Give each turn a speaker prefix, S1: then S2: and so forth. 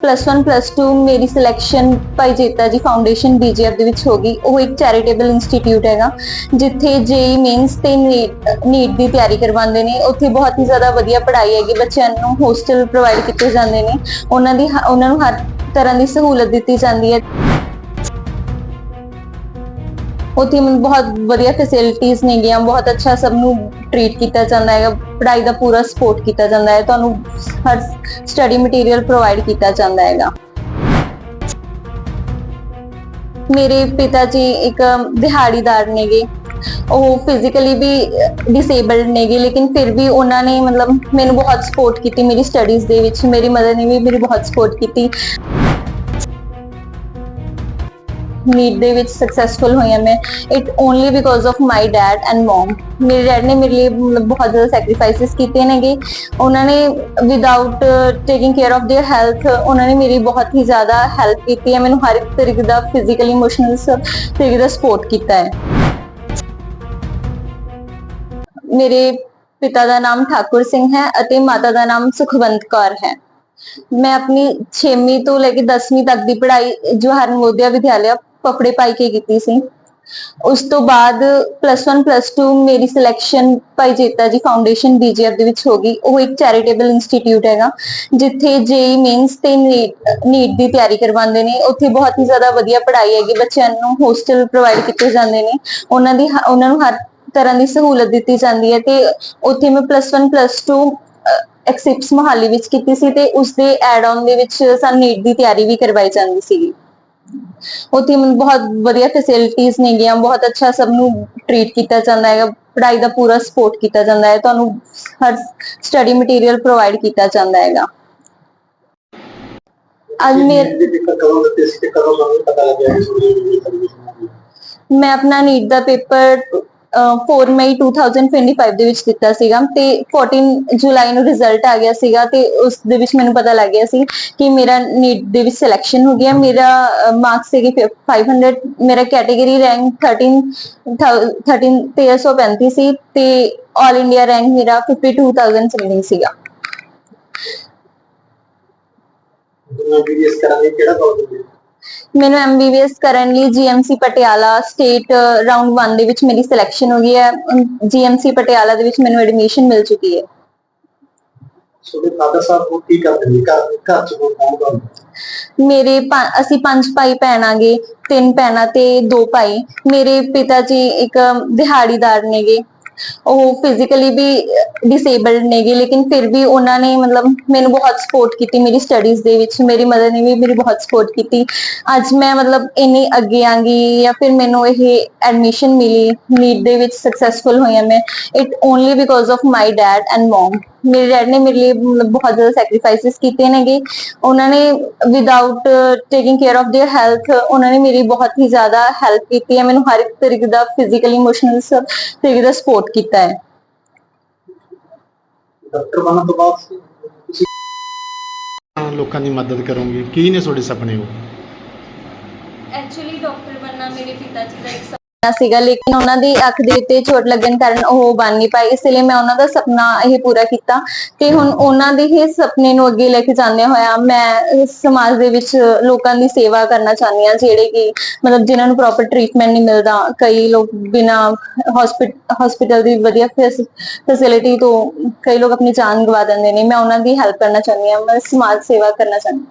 S1: Plus 1 plus 2 ਮੇਰੀ selection ਭਾਈ ਜੇਤਾ ਜੀ foundation ਬੀਜੀਐਫ ਦੇ ਵਿੱਚ ਹੋ ਗਈ। ਉਹ ਇੱਕ ਚੈਰੀਟੇਬਲ ਇੰਸਟੀਟਿਊਟ ਹੈਗਾ, ਜਿੱਥੇ ਜੇਈ ਮੇਨਸ ਤੇ ਨੀਟ ਦੀ ਤਿਆਰੀ ਕਰਵਾਉਂਦੇ ਨੇ। ਉੱਥੇ ਬਹੁਤ ਹੀ ਜ਼ਿਆਦਾ ਵਧੀਆ ਪੜ੍ਹਾਈ ਹੈਗੀ, ਬੱਚਿਆਂ ਨੂੰ ਹੋਸਟਲ ਪ੍ਰੋਵਾਈਡ ਕੀਤੇ ਜਾਂਦੇ ਨੇ। ਉਹਨਾਂ ਦੀ ਹ- ਉਹਨਾਂ ਨੂੰ ਹਰ ਤਰ੍ਹਾਂ ਦੀ ਸਹੂਲਤ ਦਿੱਤੀ ਜਾਂਦੀ ਹੈ। ਉੱਥੇ ਮੈਨੂੰ ਬਹੁਤ ਵਧੀਆ ਫੈਸਿਲਿਟੀਆਂ ਨੇਗੀਆਂ ਬਹੁਤ ਅੱਛਾ ਸਭ ਨੂੰ ਟ੍ਰੀਟ ਕੀਤਾ ਜਾਂਦਾ ਹੈਗਾ, ਪੜ੍ਹਾਈ ਦਾ ਪੂਰਾ ਸਪੋਰਟ ਕੀਤਾ ਜਾਂਦਾ ਹੈ, ਤੁਹਾਨੂੰ ਹਰ ਸਟੱਡੀ ਮਟੀਰੀਅਲ ਪ੍ਰੋਵਾਈਡ ਕੀਤਾ ਜਾਂਦਾ ਹੈਗਾ। ਮੇਰੇ ਪਿਤਾ ਜੀ ਇੱਕ ਦਿਹਾੜੀਦਾਰ ਨੇਗੇ, ਉਹ ਫਿਜ਼ੀਕਲੀ ਵੀ ਡਿਸੇਬਲਡ ਨੇਗੇ, ਲੇਕਿਨ ਫਿਰ ਵੀ ਉਹਨਾਂ ਨੇ ਮਤਲਬ ਮੈਨੂੰ ਬਹੁਤ ਸਪੋਰਟ ਕੀਤੀ ਮੇਰੀ ਸਟੱਡੀਜ਼ ਦੇ ਵਿੱਚ, ਮੇਰੀ ਮਦਰ ਨੇ ਵੀ ਮੇਰੀ ਬਹੁਤ ਸਪੋਰਟ ਕੀਤੀ। ਨੀਟ ਦੇ ਵਿੱਚ ਸਕਸੈਸਫੁਲ ਹੋਈ ਹਾਂ ਮੈਂ it only because of my dad and mum ਮੇਰੇ ਡੈਡ ਨੇ ਮੇਰੇ ਲਈ ਮਤਲਬ ਬਹੁਤ ਜ਼ਿਆਦਾ ਸੈਕਰੀਫਾਈਸਸ ਕੀਤੇ ਨੇਗੇ ਉਹਨਾਂ ਨੇ without taking care of their health ਉਹਨਾਂ ਨੇ ਮੇਰੀ ਬਹੁਤ ਹੀ ਜ਼ਿਆਦਾ ਹੈਲਪ ਕੀਤੀ ਹੈ ਮੈਨੂੰ ਹਰ ਇੱਕ ਤਰੀਕੇ ਦਾ ਫਿਜ਼ੀਕਲੀ ਇਮੋਸ਼ਨਲ ਸਭ ਤਰੀਕੇ ਦਾ ਸਪੋਰਟ ਕੀਤਾ ਹੈ ਮੇਰੇ ਪਿਤਾ ਦਾ ਨਾਮ ਠਾਕੁਰ ਸਿੰਘ ਹੈ ਅਤੇ ਮਾਤਾ ਦਾ ਨਾਮ ਸੁਖਵੰਤ ਕੌਰ ਹੈ ਮੈਂ ਆਪਣੀ 6ਵੀਂ ਤੋਂ ਲੈ ਕੇ 10ਵੀਂ ਤੱਕ ਦੀ ਪੜ੍ਹਾਈ ਜਵਾਹਰ ਨਵੋਦਿਆ ਵਿਦਿਆਲਿਆ ਪਪੜੇ ਪਾਈ ਕੇ ਕੀਤੀ ਸੀ। ਉਸ ਤੋਂ ਬਾਅਦ ਪਲੱਸ 1 ਪਲੱਸ 2 ਮੇਰੀ ਸਿਲੈਕਸ਼ਨ ਭਾਈ ਜੇਤਾ ਜੀ ਫਾਊਂਡੇਸ਼ਨ ਬੀਜੀਐਫ ਦੇ ਵਿੱਚ ਹੋ ਗਈ। ਉਹ ਇੱਕ ਚੈਰੀਟੇਬਲ ਇੰਸਟੀਚਿਊਟ ਹੈਗਾ, ਜਿੱਥੇ ਜੇਈ ਮੇਨਸ ਤੇ ਨੀਟ ਦੀ ਤਿਆਰੀ ਕਰਵਾਉਂਦੇ ਨੇ। ਉੱਥੇ ਬਹੁਤ ਹੀ ਜ਼ਿਆਦਾ ਵਧੀਆ ਪੜ੍ਹਾਈ ਹੈਗੀ, ਬੱਚਿਆਂ ਨੂੰ ਹੋਸਟਲ ਪ੍ਰੋਵਾਈਡ ਕੀਤੇ ਜਾਂਦੇ ਨੇ। ਉਹਨਾਂ ਦੀ ਉਹਨਾਂ ਨੂੰ ਹਰ ਤਰ੍ਹਾਂ ਦੀ ਸਹੂਲਤ ਦਿੱਤੀ ਜਾਂਦੀ ਹੈ ਤੇ ਉੱਥੇ ਮੈਂ ਪਲੱਸ 1 ਪਲੱਸ 2 ਐਕਸਿਪਸ ਮੋਹਾਲੀ ਵਿੱਚ ਕੀਤੀ ਸੀ ਤੇ ਉਸ ਦੇ ਐਡ ਆਨ ਦੇ ਵਿੱਚ ਸਾਨੂੰ ਨੀਟ ਦੀ ਤਿਆਰੀ ਵੀ ਕਰਵਾਈ ਜਾਂਦੀ ਸੀਗੀ। ਉੱਥੇ ਮਤਲਬ ਬਹੁਤ ਵਧੀਆ ਫੈਸਿਲਿਟੀਆਂ ਨੇਗੀਆਂ ਬਹੁਤ ਅੱਛਾ ਸਭ ਨੂੰ ਟ੍ਰੀਟ ਕੀਤਾ ਜਾਂਦਾ ਹੈਗਾ ਪੜ੍ਹਾਈ ਦਾ ਪੂਰਾ ਸਪੋਰਟ ਕੀਤਾ ਜਾਂਦਾ ਹੈ ਤੁਹਾਨੂੰ ਹਰ ਸਟੱਡੀ ਮਟੀਰੀਅਲ ਪ੍ਰੋਵਾਈਡ ਕੀਤਾ ਜਾਂਦਾ ਹੈਗਾ। ਅੱਜ ਮੇਰੇ ਮੈਂ ਆਪਣਾ ਨੀਟ ਦਾ ਪੇਪਰ 4 ਮਈ 2025 ਦੇ ਵਿੱਚ ਦਿੱਤਾ ਸੀਗਾ ਤੇ 14 ਜੁਲਾਈ ਨੂੰ ਰਿਜ਼ਲਟ ਆ ਗਿਆ ਸੀਗਾ ਤੇ ਉਸ ਦੇ ਵਿੱਚ ਮੈਨੂੰ ਪਤਾ ਲੱਗ ਗਿਆ ਸੀ ਕਿ ਮੇਰਾ ਨੀਟ ਦੇ ਵਿੱਚ ਸਿਲੈਕਸ਼ਨ ਹੋ ਗਿਆ। ਮੇਰਾ ਮਾਰਕਸ ਸੀਗੇ ਫਿ- 500 ਮੇਰਾ ਕੈਟਾਗਰੀ ਰੈਂਕ 13 13 1335 ਸੀ ਤੇ 올 ਇੰਡੀਆ ਰੈਂਕ ਮੇਰਾ 52000 ਸਮਥਿੰਗ ਸੀਗਾ।
S2: ਦੁਨੀਆ ਬੀਐਸ ਕਰਨ ਲਈ ਕਿਹੜਾ ਕਾਲਜ ਹੈ?
S1: ਮੈਨੂੰ ਐਮਬੀਬੀਐਸ ਕਰਨ ਲਈ ਜੀਐਮਸੀ ਪਟਿਆਲਾ ਸਟੇਟ ਰਾਉਂਡ 1 ਦੇ ਵਿੱਚ ਮੇਰੀ ਸਿਲੈਕਸ਼ਨ ਹੋ ਗਈ ਹੈ। ਜੀਐਮਸੀ ਪਟਿਆਲਾ ਦੇ ਵਿੱਚ ਮੈਨੂੰ ਐਡਮਿਸ਼ਨ ਮਿਲ ਚੁੱਕੀ ਹੈ।
S2: ਤੁਹਾਡੇ ਫਾਦਰ ਸਾਹਿਬ ਉਹ ਕੀ ਕਰਦੇ ਨੇ? ਘਰ ਘਰ ਚ ਕੋਈ ਕੰਮ ਕਰਦੇ
S1: ਮੇਰੇ ਅਸੀਂ ਪੰਜ ਭਾਈ ਭੈਣਾਂਗੇ ਤਿੰਨ ਭੈਣਾਂ ਤੇ ਦੋ ਭਾਈ। ਮੇਰੇ ਪਿਤਾ ਜੀ ਇੱਕ ਦਿਹਾੜੀਦਾਰ ਨੇਗੇ। ਉਹ ਫਿਜ਼ੀਕਲੀ ਵੀ ਡਿਸੇਬਲਡ ਨੇਗੇ, ਲੇਕਿਨ ਫਿਰ ਵੀ ਉਹਨਾਂ ਨੇ ਮਤਲਬ ਮੈਨੂੰ ਬਹੁਤ ਸਪੋਰਟ ਕੀਤੀ ਮੇਰੀ ਸਟੱਡੀਜ਼ ਦੇ ਵਿੱਚ, ਮੇਰੀ ਮਦਰ ਨੇ ਵੀ ਮੇਰੀ ਬਹੁਤ ਸਪੋਰਟ ਕੀਤੀ। ਅੱਜ ਮੈਂ ਮਤਲਬ ਇੰਨੀ ਅੱਗੇ ਆਂਗੀ ਜਾਂ ਫਿਰ ਮੈਨੂੰ ਇਹ ਐਡਮਿਸ਼ਨ ਮਿਲੀ ਨੀਟ ਦੇ ਵਿੱਚ ਸਕਸੈਸਫੁਲ ਹੋਈ ਹਾਂ ਮੈਂ। It only because of my dad and mum ਮੇਰੇ ਡੈਡ ਨੇ ਮੇਰੇ ਲਈ ਮਤਲਬ ਬਹੁਤ ਜ਼ਿਆਦਾ ਸੈਕਰੀਫਾਈਸਸ ਕੀਤੇ ਨੇਗੇ ਉਹਨਾਂ ਨੇ without taking care of their health ਉਹਨਾਂ ਨੇ ਮੇਰੀ ਬਹੁਤ ਹੀ ਜ਼ਿਆਦਾ ਹੈਲਪ ਕੀਤੀ ਹੈ ਮੈਨੂੰ ਹਰ ਇੱਕ ਤਰੀਕੇ ਦਾ ਫਿਜ਼ੀਕਲੀ ਇਮੋਸ਼ਨਲ ਸਭ ਤਰੀਕੇ ਦਾ ਸਪੋਰਟ ਕੀਤਾ ਹੈ
S2: ਡਾਕਟਰ ਬਣਨ ਤੋਂ ਬਾਅਦ ਤੁਸੀਂ
S3: ਲੋਕਾਂ ਦੀ ਮਦਦ ਕਰੋਗੇ ਕੀ ਨੇ ਤੁਹਾਡੇ ਸੁਪਨੇ ਉਹ
S1: ਐਕਚੁਅਲੀ ਡਾਕਟਰ ਬਣਨਾ ਮੇਰੇ ਪਿਤਾ ਜੀ ਦਾ ਇੱਕ ਸੁਪਨਾ ਸੀਗਾ, ਲੇਕਿਨ ਉਹਨਾਂ ਦੀ ਅੱਖ ਦੇ ਉੱਤੇ ਚੋਟ ਲੱਗਣ ਕਾਰਨ ਉਹ ਬਣ ਨਹੀਂ ਪਾਏ। ਇਸ ਲਈ ਮੈਂ ਉਹਨਾਂ ਦਾ ਸੁਪਨਾ ਇਹ ਪੂਰਾ ਕੀਤਾ ਤੇ ਹੁਣ ਉਹਨਾਂ ਦੇ ਹੀ ਸੁਪਨੇ ਨੂੰ ਅੱਗੇ ਲੈ ਕੇ ਜਾਂਦੇ ਹੋਇਆ ਮੈਂ ਸਮਾਜ ਦੇ ਵਿੱਚ ਲੋਕਾਂ ਦੀ ਸੇਵਾ ਕਰਨਾ ਚਾਹੁੰਦੀ ਹਾਂ, ਜਿਹੜੇ ਕਿ ਮਤਲਬ ਜਿਨ੍ਹਾਂ ਨੂੰ ਪ੍ਰੋਪਰ ਟ੍ਰੀਟਮੈਂਟ ਨਹੀਂ ਮਿਲਦਾ। ਕਈ ਲੋਕ ਬਿਨਾ ਹਸਪੀਟਲ ਦੀ ਵਧੀਆ ਫੈਸਿਲਿਟੀ ਤੋਂ ਕਈ ਲੋਕ ਆਪਣੀ ਜਾਨ ਗਵਾ ਦਿੰਦੇ ਨੇ। ਮੈਂ ਉਹਨਾਂ ਦੀ ਹੈਲਪ ਕਰਨਾ ਚਾਹੁੰਦੀ ਹਾਂ, ਮੈਂ ਸਮਾਜ ਸੇਵਾ ਕਰਨਾ ਚਾਹੁੰਦੀ